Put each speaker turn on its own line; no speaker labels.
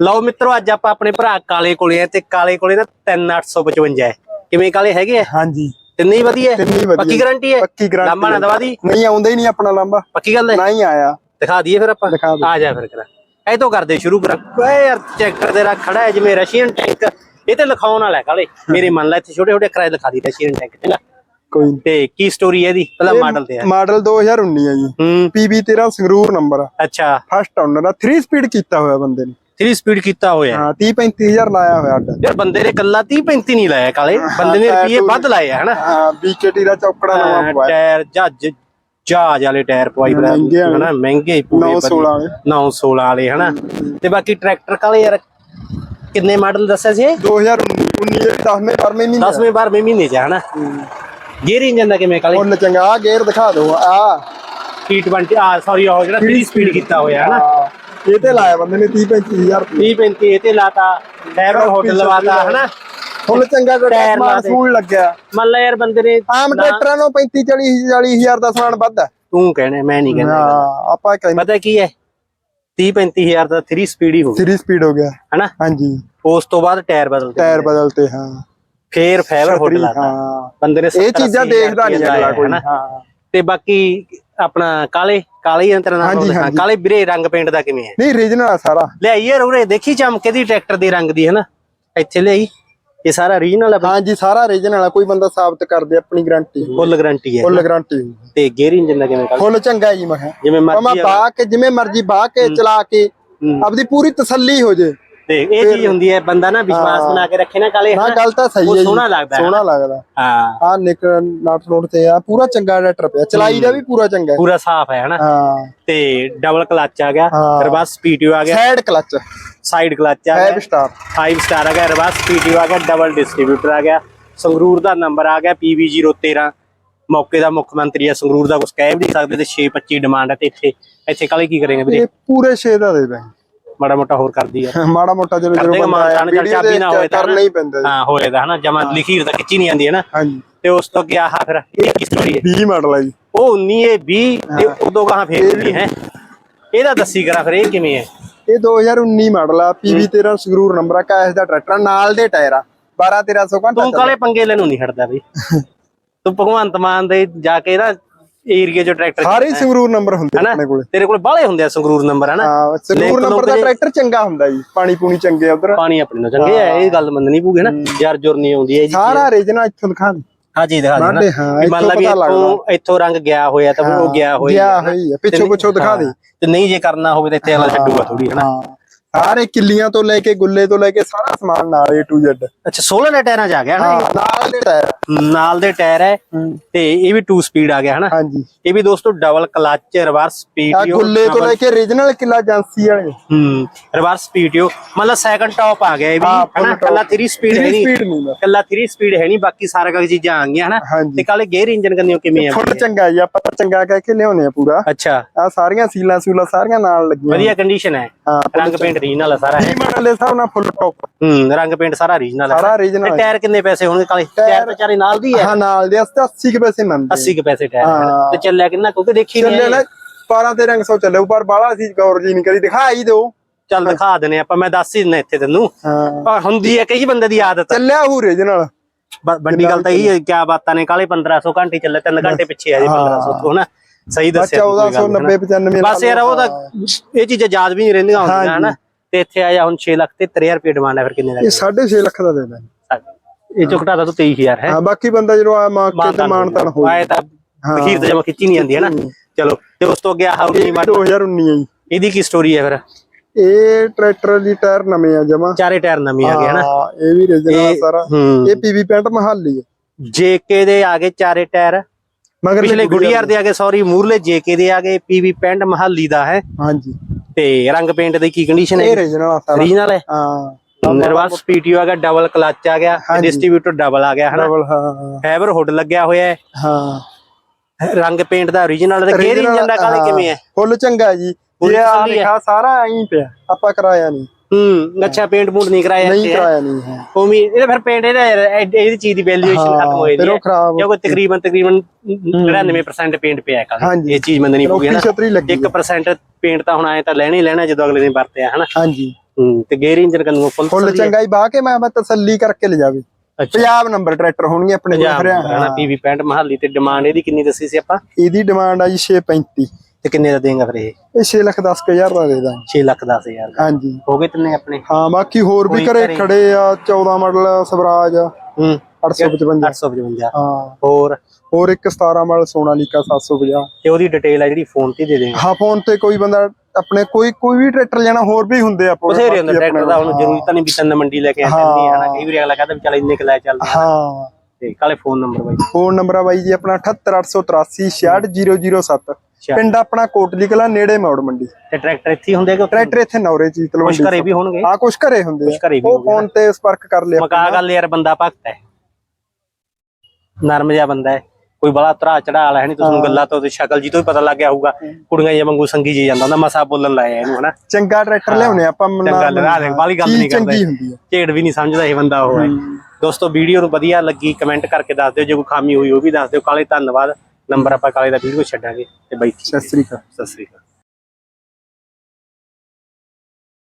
ਲਓ ਮਿੱਤਰੋ ਅੱਜ ਆਪਾਂ ਆਪਣੇ ਭਰਾ ਕਾਲੇ ਕੋਲੇ ਆ ਤੇ ਕਾਲੇ ਕੋਲੇ ਨਾ 3855 ਹੈ। ਕਿਵੇਂ ਕਾਲੇ ਹੈਗੇ ਆ?
ਹਾਂਜੀ।
ਤਿੰਨੇ ਹੀ ਵਧੀਆ
ਤਿੰਨੇ ਹੀ ਵਧੀਆ।
ਪੱਕੀ ਗਾਰੰਟੀ ਹੈ?
ਪੱਕੀ ਗਾਰੰਟੀ
ਲਾਂਬਾ ਨਾ ਦਵਾ ਦੀ।
ਨਹੀਂ ਆਉਂਦਾ ਹੀ ਨਹੀਂ ਆਪਣਾ ਲੰਬਾ
ਪੱਕੀ ਗੱਲ ਹੈ?
ਨਾ ਹੀ ਆਇਆ।
ਦਿਖਾ ਦਈਏ ਫਿਰ ਆਪਾਂ। ਆ ਜਾ ਫਿਰ ਕਰਾ। ਇਹ ਤੋਂ ਕਰਦੇ ਸ਼ੁਰੂ ਕਰਾਂ। ਓਏ ਯਾਰ ਚੈੱਕਰ ਦੇ ਰੱਖ ਖੜਾ ਹੈ ਜਿਵੇਂ ਰਸ਼ੀਅਨ ਟੈਂਕ ਇਹ ਤੇ ਲਿਖਾਉਣ ਵਾਲਾ ਹੈ ਕਾਲੇ। ਮੇਰੇ ਮੰਨ ਲੈ ਇੱਥੇ ਛੋਟੇ ਛੋਟੇ ਅਕਰਾਂ ਲਿਖਾ ਦੀ ਰਸ਼ੀਅਨ ਟੈਂਕ ਚੰਗਾ
ਕੋਈ
ਤੇ ਕੀ ਸਟੋਰੀ ਹੈ ਇਹਦੀ? ਪਹਿਲਾਂ ਮਾਡਲ ਤੇ ਹੈ
ਮਾਡਲ 2019 ਹੈ ਜੀ। PB 13 ਸੰਗਰੂਰ ਨੰਬਰ
ਅੱਛਾ।
ਫਸਟ ਓਨਰ ਆ। 3 ਸਪੀਡ ਕੀਤਾ ਹੋਇਆ ਬੰਦੇ ਨੇ।
3 ਸਪੀਡ ਕੀਤਾ ਹੋਇਆ।
ਹਾਂ 30 35000 ਲਾਇਆ ਹੋਇਆ ਅੱਡ।
ਯਾਰ ਬੰਦੇ ਨੇ ਕੱਲਾ 30 35 ਨਹੀਂ ਲਾਇਆ ਕਾਲੇ। ਬੰਦੇ ਨੇ ਰੁਪਏ ਵੱਧ ਲਾਏ ਆ ਹਨਾ?
ਹਾਂ BKT ਦਾ ਚੌਕੜਾ ਨਵਾਂ ਪਵਾਇਆ।
ਟਾਇਰ ਜੱਜ ਜਹਾਜ਼ ਵਾਲੇ ਟਾਇਰ ਪਵਾਈ ਬਰਾ
ਮਹਿੰਗੇ ਵਾਲੇ।
ਹਨਾ ਮਹਿੰਗੇ ਹੀ ਪੂਰੇ
916 ਵਾਲੇ।
916 ਵਾਲੇ ਹਨਾ? ਤੇ ਬਾਕੀ ਟਰੈਕਟਰ ਕਾਲੇ ਯਾਰ ਕਿੰਨੇ ਮਾਡਲ ਦੱਸਿਆ ਸੀ
2019 10ਵੇਂ 12ਵੇਂ ਮਹੀਨੇ
10ਵੇਂ 12ਵੇਂ ਮਹੀਨੇ ਚ ਹਨਾ? ਗੇਅਰ ਇੰਜਨ ਦਾ ਕਿਵੇਂ ਕਾਲੇ?
ਫੁੱਲ ਚੰਗਾ ਆ ਗੇਅਰ ਦਿਖਾ ਦਿਓ ਆ
T20 ਆ ਸੌਰੀ ਉਹ ਜਿਹੜਾ 3 ਸਪੀਡ ਕੀਤਾ ਹੋਇਆ ਹਨਾ?
ਇਹ ਤੇ ਲਾਇਆ ਬੰਦੇ ਨੇ 30 35000 ਰੁਪਏ।
30 35 ਇਹ ਤੇ ਲਾਤਾ ਡਰਾਈਵਰ ਹੋਟਲ ਲਵਾਤਾ ਹਨਾ?
ਫੁੱਲ ਚੰਗਾ
ਟਾਇਰ ਲਾ
ਟਾਇਰ
ਦੇ।
ਸੂਲ ਲੱਗਿਆ।
ਮੰਨ ਲੈ ਯਾਰ ਬੰਦੇ ਨੇ
ਆਮ ਟਰੈਕਟਰਾਂ ਨੂੰ 35 40 40000 ਦਾ ਸਮਾਨ ਵੱਧ ਹੈ।
ਤੂੰ ਕਹਿਣਾ ਮੈਂ ਨਹੀਂ ਕਹਿੰਦਾ
ਆਪਾਂ ਕਹਿੰਦੇ
ਪਤਾ ਕੀ ਹੈ? 30 35 ਹਜ਼ਾਰ ਦਾ 3 ਸਪੀਡ ਹੀ ਹੋ
3 ਸਪੀਡ ਹੋ ਗਿਆ।
ਹਨਾ?
ਹਾਂਜੀ।
ਉਸ ਤੋਂ ਬਾਅਦ ਟਾਇਰ ਬਦਲਦੇ
ਟਾਇਰ ਬਦਲਤੇ ਹਾਂ।
ਫੇਰ ਫਾਈਬਰ ਹੋਟਲ
ਹਾਂ।
ਬੰਦੇ ਨੇ
ਇਹ
70
ਚੀਜ਼ਾਂ
80
ਦੇਖਦਾ ਨਹੀਂ ਅਗਲਾ ਕੋਈ। ਹਾਂ।
ਤੇ ਬਾਕੀ ਆਪਣਾ ਕਾਲੇ ਕਾਲੇ ਹੀ ਅੰਤਰ ਨਾਲ
ਹਾਂਜੀ, ਹਾਂਜੀ।
ਕਾਲੇ ਵੀਰੇ ਰੰਗ ਪੇਂਟ ਦਾ ਕਿਵੇਂ ਹੈ?
ਨਹੀਂ ਰੀਜਨਲ ਆ ਸਾਰਾ।
ਲਿਆਈਏ ਉਰੇ ਦੇਖੀ ਚਮਕੇ ਦੀ ਟਰੈਕਟਰ ਦੇ ਰੰਗ ਦੀ ਹਨਾ ਇੱਥੇ ਲਿਆਈ ਇਹ ਸਾਰਾ ਰੀਜਨਲ ਹੈ
ਹਾਂਜੀ ਸਾਰਾ ਰੀਜਨਲ ਆ। ਕੋਈ ਬੰਦਾ ਸਾਬਤ ਕਰਦੇ ਆਪਣੀ ਗਾਰੰਟੀ
ਫੁੱਲ ਗਾਰੰਟੀ ਹੈ।
ਫੁੱਲ ਗਾਰੰਟੀ
ਤੇ ਗੇਅਰ ਇੰਜਨ ਦਾ ਕਿਵੇਂ ਕਾਲੇ?
ਫੁੱਲ ਚੰਗਾ ਜੀ ਮੈਂ ਕਿਹਾ।
ਜਿਵੇਂ ਮਰਜ਼ੀ ਆ।
ਕੇ ਜਿਵੇਂ ਮਰਜ਼ੀ ਕੇ ਚਲਾ ਕੇ
ਹੂੰ।
ਆਪਦੀ ਪੂਰੀ ਤਸੱਲੀ ਹੋ ਜੇ।
ਤੇ ਇਹ ਚੀਜ਼ ਹੁੰਦੀ ਹੈ ਬੰਦਾ ਨਾ ਵਿਸ਼ਵਾਸ ਬਣਾ ਕੇ ਰੱਖੇ ਨਾ ਕਾਲੇ
ਨਾ। ਗੱਲ ਤਾਂ ਸਹੀ ਹੈ
ਸੋਹਣਾ ਲੱਗਦਾ।
ਸੋਹਣਾ ਲੱਗਦਾ।
ਹਾਂ।
ਆ ਨਿਕ ਨਟ ਰੋਡ ਤੇ ਆ ਪੂਰਾ ਚੰਗਾ ਟਰੈਕਟਰ ਪਿਆ। ਚਲਾਈ ਦਾ ਵੀ ਪੂਰਾ ਚੰਗਾ।
ਪੂਰਾ ਸਾਫ਼ ਹੈ ਹਨਾ?
ਹਾਂ।
ਤੇ ਡਬਲ ਕਲਚ ਆ ਗਿਆ। ਰਿਵਰਸ ਪੀਟੀਓ ਆ ਗਿਆ।
ਸਾਈਡ ਕਲਚ
ਸਾਈਡ ਕਲਚ ਆ
5
ਗਿਆ
ਸਟਾਰ
5 ਸਟਾਰ ਆ ਗਿਆ ਰਿਵਰਸ ਪੀਟੀਓ ਆ ਗਿਆ ਡਬਲ ਡਿਸਟ੍ਰੀਬਿਊਟਰ ਆ ਗਿਆ। ਸੰਗਰੂਰ ਦਾ ਨੰਬਰ ਆ ਗਿਆ PV013 ਮੌਕੇ ਦਾ ਮੁੱਖ ਮੰਤਰੀ ਆ ਸੰਗਰੂਰ ਦਾ ਕੁਝ ਕਹਿ ਵੀ ਨਹੀਂ ਸਕਦੇ ਤੇ 625 ਡਿਮਾਂਡ ਹੈ ਤੇ ਇੱਥੇ ਇੱਥੇ ਕਾਲੇ ਕੀ ਕਰੇਗਾ ਵੀਰੇ?
ਇਹ ਪੂਰੇ 6 ਦਾ ਦੇ ਦਾਂਗੇ
ਮਾੜਾ ਮੋਟਾ ਹੋਰ ਕਰਦੀ ਆ।
ਮਾੜਾ ਮੋਟਾ ਜਦੋਂ ਜਦੋਂ ਬੰਦਾ ਵੀਡੀਓ
ਚਾਬੀ ਨਾ ਹੋਏ ਤਾਂ
ਕਰਨਾ ਹੀ ਪੈਂਦਾ ਜੀ।
ਹਾਂ ਹੋਏਗਾ ਹਨਾ ਜਮਾ ਲਿਖੀ ਤਾਂ ਖਿੱਚੀ ਨਹੀਂ ਆਂਦੀ ਹੈ ਨਾ।
ਹਾਂਜੀ।
ਤੇ ਉਸ ਤੋਂ ਅੱਗੇ ਆਹ ਫਿਰ ਇਹ ਕੀ ਸਟੋਰੀ ਹੈ?
20 ਮਾਡਲ ਆ ਜੀ।
ਉਹ 19 ਇਹ 20 ਤੇ ਉਦੋਂ ਕਹਾਂ ਫੇਰ ਵੀ ਹੈ? ਇਹਦਾ ਦੱਸੀ ਕਰਾ ਫਿਰ ਇਹ ਕਿਵੇਂ ਹੈ?
ਇਹ 2019 ਮਾਡਲ ਆ। PV 13 ਸੰਗਰੂਰ ਨੰਬਰ ਆ ਕਾਇਸ ਦਾ ਟਰੈਕਟਰ ਆ, ਨਾਲ ਦੇ ਟਾਇਰ ਆ। 12 1300 ਘੰਟਾ
ਤੂੰ ਕਾਲੇ ਪੰਗੇ ਲੈਣੋਂ ਨਹੀਂ ਹਟਦਾ ਬਈ। ਤੂੰ ਭਗਵੰਤ ਮਾਨ ਦੇ ਜਾ ਕੇ ਨਾ ਏਰੀਆ ਚ ਟਰੈਕਟਰ
ਸਾਰੇ ਹੀ ਸੰਗਰੂਰ ਨੰਬਰ ਹੁੰਦੇ ਆਪਣੇ ਕੋਲੇ।
ਤੇਰੇ ਕੋਲ ਬਾਲੇ ਹੁੰਦੇ ਆ ਸੰਗਰੂਰ ਨੰਬਰ ਹਨਾ?
ਹਾਂ ਸੰਗਰੂਰ ਨੰਬਰ ਦਾ ਟਰੈਕਟਰ ਚੰਗਾ ਹੁੰਦਾ ਜੀ ਪਾਣੀ ਪੂਣੀ ਚੰਗੇ ਉਧਰ।
ਪਾਣੀ ਆਪਣੇ ਨੂੰ ਚੰਗੇ ਆ ਇਹ ਗੱਲ ਮੰਨਣੀ ਪਊਗੀ ਨਾ ਯਾਰ ਜੁਰ ਨਹੀਂ ਆਉਂਦੀ ਹੈ ਜੀ
ਸਾਰਾ ਰੀਜਨਲ ਇੱਥੋਂ ਦਿਖਾ ਦੇ।
ਹਾਂ ਜੀ ਦਿਖਾ
ਹਾਂ,
ਵੀ ਮੰਨ ਲਾ ਵੀ
ਇੱਥੋਂ ਪਤਾ
ਇੱਥੋਂ ਇੱਥੋਂ ਰੰਗ ਗਿਆ ਹੋਇਆ ਤਾਂ ਉਹ ਗਿਆ ਹੋਇਆ।
ਗਿਆ। ਹੋਈ ਆ ਪਿੱਛੋਂ ਪਿੱਛੋਂ ਦਿਖਾ ਦੇ।
ਤੇ ਨਹੀਂ ਜੇ ਕਰਨਾ ਹੋਵੇ ਤਾਂ ਇੱਥੇ ਅਗਲਾ ਛੱਡੂਗਾ ਥੋੜੀ ਹਨਾ?
ਹਾਂ। ਸਾਰੇ ਕਿੱਲੀਆਂ ਤੋਂ ਲੈ ਕੇ ਗੁੱਲੇ ਤੋਂ ਲੈ ਕੇ ਸਾਰਾ ਸਮਾਨ ਨਾਲ A to Z
ਅੱਛਾ 16 ਦੇ ਟਾਇਰਾਂ ਚ ਆ ਗਿਆ ਹਨਾ
ਨਾਲ ਦੇ ਟਾਇਰ।
ਨਾਲ ਦੇ ਟਾਇਰ ਹੈ
ਹੂੰ।
ਤੇ ਇਹ ਵੀ 2 ਸਪੀਡ ਆ ਗਿਆ ਹਨਾ?
ਹਾਂਜੀ।
ਇਹ ਵੀ ਦੋਸਤੋ ਡਬਲ ਕਲਚ ਰਿਵਰਸ
ਆ
ਪੀਟੀਓ
ਗੁੱਲੇ ਤੋਂ ਲੈ ਕੇ ਰੀਜਨਲ ਕਿੱਲਾ ਏਜੰਸੀ ਵਾਲੇ।
ਹੂੰ ਰਿਵਰਸ ਪੀਟੀਓ ਮਤਲਬ ਸੈਕੰਡ ਟਾਪ ਆ ਗਿਆ ਇਹ ਵੀ
ਹਾਂ, full
ਹਨਾ
top।
ਕੱਲਾ 3 ਸਪੀਡ ਹੈ ਨਹੀਂ।
speed ਨਹੀਂ ਗਾ।
ਕੱਲਾ 3 ਸਪੀਡ ਹੈ ਨਹੀਂ ਬਾਕੀ ਸਾਰਾ ਕੁਝ ਚੀਜ਼ਾਂ ਆ ਗਈਆਂ ਹਨਾ?
ਹਾਂਜੀ।
ਤੇ ਕਾਲੇ ਗੇਅਰ ਇੰਜਨ ਕੰਨਿਓ ਕਿਵੇਂ ਆ?
ਫੁੱਲ ਚੰਗਾ ਜੀ ਆਪਾਂ ਤਾਂ ਚੰਗਾ ਕਹਿ ਕੇ ਲਿਆਉਨੇ ਆ ਪੂਰਾ।
ਅੱਛਾ।
ਆ ਸਾਰੀਆਂ ਸੀਲਾਂ ਸੂਲਾਂ ਸਾਰੀਆਂ ਨਾਲ ਲੱਗੀਆਂ।
ਵਧੀਆ ਕੰਡੀਸ਼ਨ ਹੈ।
ਹਾਂ
ਰੰਗ ਪੇਂਟ ਰੀਜਨਲ ਆ ਸਾਰਾ ਹੈ?
ਇਹ ਮਾਡਲ ਦੇ ਹਿਸਾਬ ਨਾਲ ਫੁੱਲ ਟੌਪ
ਹੂੰ ਰੰਗ ਪੇਂਟ ਸਾਰਾ ਰੀਜਨਲ ਹੈ
ਸਾਰਾ original
ਤੇ ਟਾਇਰ ਕਿੰਨੇ ਪੈਸੇ ਹੋਣਗੇ ਕਾਲੇ? ਟਾਇਰ ਤਾਂ ਚਾਰੇ ਨਾਲ ਦੀ ਹੈ
ਹਾਂ ਨਾਲ ਦੇ 80 ਕੇ ਪੈਸੇ ਮੰਨਦੇ
80 ਕੇ ਪੈਸੇ ਟਾਇਰ ਹੈ।
ਹਾਂ।
ਤੇ ਚੱਲਿਆ ਕਿੰਨਾ? ਕਿਉਂਕਿ ਦੇਖੀ
ਚੱਲੇ
ਨਹੀਂ
ਨਾ 12 13 100 ਚੱਲੇ ਉੱਪਰ ਬਾਲਾ ਸੀ ਗੌਰ ਜੀ ਨਹੀਂ ਕਰੀ ਦਿਖਾਈ ਦਿਓ।
ਚੱਲ ਦਿਖਾ ਦਨੇ ਆਪਾਂ ਮੈਂ ਦੱਸ ਹੀ ਦਿੰਦਾ ਇੱਥੇ ਤੈਨੂੰ।
ਹਾਂ।
ਪਰ ਹੁੰਦੀ ਹੈ ਕਈ ਬੰਦੇ ਦੀ ਆਦਤ।
ਚੱਲਿਆ ਹੂ ਰੀਜਨਲ
ਬ- ਵੱਡੀ ਗੱਲ ਤਾਂ ਇਹ ਹੈ ਕਿਆ ਬਾਤਾਂ ਨੇ ਕਾਲੇ 1500 ਘੰਟੇ ਚੱਲੇ 3 ਘੰਟੇ ਪਿੱਛੇ ਆ ਜੀ 1500 ਤੋਂ ਹਨਾ? ਸਹੀ ਦੱਸਿਆ ਤੂੰ ਕੋਈ ਗੱਲ
1490
ਹਨਾ।
95
ਬਸ ਯਾਰ ਉਹ ਤਾਂ ਇਹ ਚੀਜ਼ਾਂ ਯਾਦ ਵੀ ਨਹੀਂ ਰਹਿੰਦੀਆਂ ਹੁੰਦੀਆਂ ਹਨਾ? ਤੇ ਇੱਥੇ ਆਇਆ ਹੁਣ 6 ਲੱਖ ਤੇ 33000 ਰੁਪਏ ਡਿਮਾਂਡ ਹੈ ਫਿਰ ਕਿੰਨੇ ਦਾ
ਇਹ 6.5 ਲੱਖ ਦਾ ਦੇ ਦਾਂ
ਇਹ ਚੋਂ ਘਟਾ ਤਾ ਤੂੰ 23000 ਹੈ।
ਹਾਂ ਬਾਕੀ ਬੰਦਾ ਜਦੋਂ ਆ ਮਾਰ ਕੇ ਤੇ ਮਾਨਤਨ ਹੋ
ਆਏ ਤਾਂ ਅਖੀਰ ਤੇ ਜਮਾ ਖਿੱਚੀ ਨਹੀਂ ਜਾਂਦੀ ਹੈ ਨਾ? ਚਲੋ ਤੇ ਉਸ ਤੋਂ ਅੱਗੇ ਆਹ ਉਨੀ ਮਾਡਲ
2019 ਹੈ ਜੀ।
ਇਹਦੀ ਕੀ ਸਟੋਰੀ ਹੈ ਫਿਰ?
ਇਹ ਟਰੈਕਟਰ ਦੀ ਟਾਇਰ ਨਵੇਂ ਆ ਜਮਾ।
ਚਾਰੇ ਟਾਇਰ ਨਵੇਂ ਆ ਗਏ ਹਨਾ
ਹਾਂ ਇਹ ਵੀ ਰੀਜਨਲ ਸਾਰਾ। ਇਹ ਪੀਵੀ ਪੈਂਟ ਮਹਾਲੀ ਹੈ।
ਜੇਕੇ ਦੇ ਆ ਗਏ ਚਾਰੇ ਟਾਇਰ।
ਮਗਰ
ਪਿਛਲੇ ਗੁੜੀਆਰ ਦੇ। ਆ ਗਏ ਸੌਰੀ ਮੂਰਲੇ ਜੇਕੇ ਦੇ ਆ ਗਏ ਪੀਵੀ ਪੈਂਟ ਮਹਾਲੀ ਦਾ ਹੈ।
ਹਾਂਜੀ।
ਤੇ ਰੰਗ ਪੇਂਟ ਦੀ ਕੀ ਕੰਡੀਸ਼ਨ ਹੈ?
ਇਹ ਆ ਸਾਰਾ
ਰੀਜਨਲ ਹੈ?
ਹਾਂ।
ਰਿਵਰਸ ਪੀਟੀਓ ਆ ਗਿਆ ਡਬਲ ਕਲਚ ਆ ਗਿਆ
ਹਾਂਜੀ।
ਡਿਸਟ੍ਰੀਬਿਊਟਰ ਡਬਲ ਆ ਗਿਆ ਹਨਾ?
ਡਬਲ ਹਾਂ
ਫਾਈਬਰ ਹੁੱਡ ਲੱਗਿਆ ਹੋਇਆ ਹੈ।
ਹਾਂ।
ਰੰਗ ਪੇਂਟ ਦਾ ਓਰੀਜਨਲ ਤੇ ਗੇਅਰ ਇੰਜਨ ਦਾ ਕਾਲੇ ਕਿਵੇਂ ਹੈ?
ਫੁੱਲ ਚੰਗਾ ਜੀ।
ਫੁੱਲ
ਇਹ ਆ
ਹੈ।
ਲਿਖਾ ਸਾਰਾ ਐਂ ਪਿਆ। ਆਪਾਂ ਕਰਾਇਆ ਨਹੀਂ।
ਹੂੰ ਅੱਛਾ ਪੇਂਟ ਪੂੰਟ ਨਹੀਂ ਕਰਾਇਆ
ਨਹੀਂ
ਇੱਥੇ,
ਕਰਾਇਆ ਨਹੀਂ ਹੈ।
ਉਮੀ ਇਹਦਾ ਫਿਰ ਪੇਂਟ ਇਹਦਾ ਯਾਰ ਇਹ- ਇਹਦੀ ਚੀਜ਼ ਦੀ ਵੈਲਿਊਏਸ਼ਨ
ਹਾਂ,
ਖਤਮ ਹੋ
ਫਿਰ ਉਹ
ਹੈ।
ਖਰਾਬ
ਕਿਉਂਕਿ ਤਕਰੀਬਨ ਤਕਰੀਬਨ 99% ਪੇਂਟ ਪਿਆ ਹੈ ਕੱਲ
ਹਾਂਜੀ।
ਇਹ ਚੀਜ਼ ਮੰਨਣੀ ਪਊਗੀ
ਰੋਟੀ
ਨਾ
ਛਤਰੀ ਲੱਗੀ
1% ਪੇਂਟ ਤਾਂ ਹੁਣ ਆਏ ਤਾਂ ਲੈਣਾ ਹੀ ਲੈਣਾ ਜਦੋਂ ਅਗਲੇ ਨੇ ਵਰਤਿਆ ਹਨਾ?
ਹਾਂਜੀ।
ਹੂੰ ਤੇ ਗੇਅਰ ਇੰਜਨ ਕੰਨੂ ਫੁੱਲ
ਫੁੱਲ ਚੰਗਾਈ ਬਾਹ ਕੇ ਮੈਂ ਮੈਂ ਤਸੱਲੀ ਕਰਕੇ ਲਿਜਾਵੇ। ਪੰਜਾਬ ਨੰਬਰ ਟਰੈਕਟਰ ਹੋਣਗੇ ਆਪਣੇ ਕੋਲ ਹਰਿਆਣਾ।
ਪੀਵੀ 65 ਮਹਾਲੀ ਤੇ ਡਿਮਾਂਡ ਇਹਦੀ ਕਿੰਨੀ ਦੱਸੀ ਸੀ ਆਪਾਂ?
ਇਹਦੀ ਡਿਮਾਂਡ ਆ ਜੀ 635
ਤੇ ਕਿੰਨੇ ਦਾ ਦੇਂਗਾ ਫਿਰ ਇਹ?
ਇਹ 6 ਲੱਖ 10 ਹਜ਼ਾਰ ਦਾ ਦੇ ਦਾਂਗੇ।
6 ਲੱਖ 10 ਹਜ਼ਾਰ ਦਾ।
ਹਾਂਜੀ।
ਹੋ ਗਏ ਤਿੰਨੇ ਆਪਣੇ?
ਹਾਂ ਬਾਕੀ ਹੋਰ ਵੀ ਘਰੇ ਖੜੇ ਆ 14 ਮਾਡਲ ਸਵਰਾਜ
ਹੂੰ।
855
855
ਹਾਂ।
ਹੋਰ?
ਹੋਰ ਇੱਕ 17 ਮਾਡਲ ਸੋਨਾਲੀਕਾ 750
ਤੇ ਉਹਦੀ ਡਿਟੇਲ ਆ ਜਿਹੜੀ ਫੋਨ ਤੇ ਦੇ ਦੇਂਗੇ
ਹਾਂ ਫੋਨ ਤੇ ਕੋਈ ਬੰਦਾ ਆਪਣੇ ਕੋਈ ਕੋਈ ਵੀ ਟਰੈਕਟਰ ਲੈਣਾ ਹੋਰ ਵੀ ਹੁੰਦੇ ਆ
ਬਥੇਰੇ ਹੁੰਦੇ ਟਰੈਕਟਰ ਦਾ ਹੁਣ ਜ਼ਰੂਰੀ ਤਾਂ ਨਹੀਂ ਵੀ ਤਿੰਨ ਮੰਡੀ ਲੈ ਕੇ ਆ ਜਾਂਦੀ ਹੈ। ਕਈ ਵਾਰੀ ਅਗਲਾ ਕਹਿੰਦਾ ਵੀ ਚੱਲ ਇੰਨੇ ਕੁ ਲੈ ਚੱਲਦੇ
ਹਾਂ।
ਤੇ ਕਾਲੇ ਫੋਨ ਨੰਬਰ ਬਾਈ?
ਫੋਨ ਨੰਬਰ ਆ ਬਾਈ ਜੀ ਆਪਣਾ 78883 66007
ਅੱਛਾ।
ਪਿੰਡ ਆਪਣਾ ਕੋਟਲੀ ਕਲਾ ਨੇੜੇ ਮੌੜ ਮੰਡੀ।
ਤੇ ਟਰੈਕਟਰ ਇੱਥੇ ਹੁੰਦੇ ਕਿ
ਟਰੈਕਟਰ ਇੱਥੇ ਨੌਰੇ ਚ
ਕੁਛ
ਤਲਵੰਡੀ
ਘਰੇ ਵੀ ਹੋਣਗੇ?
ਹਾਂ ਕੁਛ ਘਰੇ ਹੁੰਦੇ ਆ। ਉਹ ਫੋਨ ਤੇ ਸੰਪਰਕ ਕਰ ਲਿਆ
ਮਕਾ ਗੱਲ ਯਾਰ ਬੰਦਾ ਭਗਤ ਹੈ। ਨਰਮ ਜਿਹਾ ਬੰਦਾ ਹੈ। ਕੋਈ ਬੜਾ ਧਰਾ ਚੜਾ ਵਾਲਾ ਹੈ ਨਹੀਂ ਤੁਹਾਨੂੰ ਗੱਲਾਂ ਤੋਂ ਤੇ ਸ਼ਕਲ ਜੀ ਤੋਂ ਹੀ ਪਤਾ ਲੱਗ ਗਿਆ ਹੋਊਗਾ। ਕੁੜੀਆਂ ਜਿਹਾ ਵਾਂਗੂ ਸੰਗੀ ਜੀ ਜਾਂਦਾ ਹੁੰਦਾ ਮਸਾ ਬੋਲਣ ਲਾਇਆ ਇਹਨੂੰ ਹਨਾ?
ਚੰਗਾ ਟਰੈਕਟਰ ਲਿਆਉਣੇ ਆਪਾਂ
ਚੰਗਾ ਲਗਾ ਦੇ ਬਾਲੀ ਗੱਲ ਨਹੀਂ ਕਰਦਾ ਝੇੜ ਵੀ ਨਹੀਂ ਸਮਝਦਾ ਇਹ ਬੰਦਾ ਉਹ ਹੈ। ਦੋਸਤੋ ਵੀਡੀਓ ਨੂੰ ਵਧੀਆ ਲੱਗੀ ਕਮੈਂਟ ਕਰਕੇ ਦੱਸ ਦਿਓ ਜੇ ਕੋਈ ਖਾਮੀ ਹੋਈ ਉਹ ਵੀ ਦੱਸ ਦਿਓ। ਕਾਲੇ ਧੰਨਵਾਦ। ਨੰਬਰ ਆਪਾਂ ਕਾਲੇ ਦਾ ਵੀਡੀਓ ਛੱਡਾਂਗੇ ਤੇ ਬਾਈ
ਸਤਿ ਸ੍ਰੀ ਅਕਾਲ।
ਸਤਿ ਸ੍ਰੀ ਅਕਾਲ।